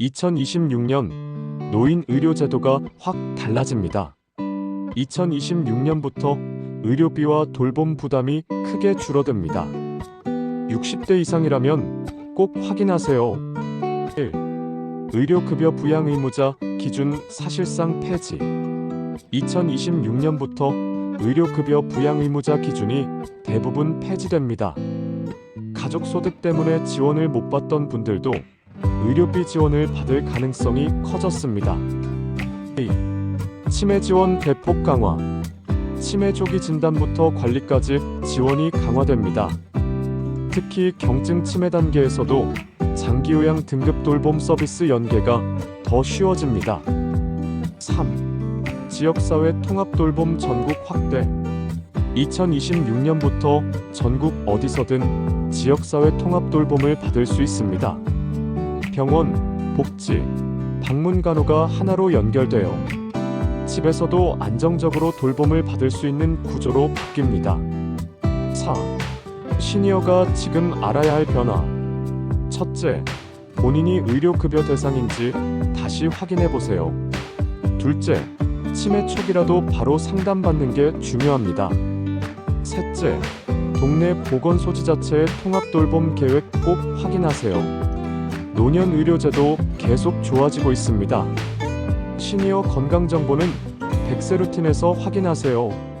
2026년 노인 의료 제도가 확 달라집니다. 2026년부터 의료비와 돌봄 부담이 크게 줄어듭니다. 60대 이상이라면 꼭 확인하세요. 1. 의료급여 부양 의무자 기준 사실상 폐지. 2026년부터 의료급여 부양 의무자 기준이 대부분 폐지됩니다. 가족 소득 때문에 지원을 못 받던 분들도 의료비 지원을 받을 가능성이 커졌습니다. 2. 치매 지원 대폭 강화. 치매 조기 진단부터 관리까지 지원이 강화됩니다. 특히 경증 치매 단계에서도 장기 요양 등급 돌봄 서비스 연계가 더 쉬워집니다. 3. 지역사회 통합 돌봄 전국 확대. 2026년부터 전국 어디서든 지역사회 통합 돌봄을 받을 수 있습니다. 병원, 복지, 방문 간호가 하나로 연결되어 집에서도 안정적으로 돌봄을 받을 수 있는 구조로 바뀝니다. 4. 시니어가 지금 알아야 할 변화. 첫째, 본인이 의료급여 대상인지 다시 확인해 보세요. 둘째, 치매 초기라도 바로 상담받는 게 중요합니다. 셋째, 동네 보건소지자체의 통합 돌봄 계획 꼭 확인하세요. 노년 의료제도 계속 좋아지고 있습니다. 시니어 건강 정보는 백세 루틴에서 확인하세요.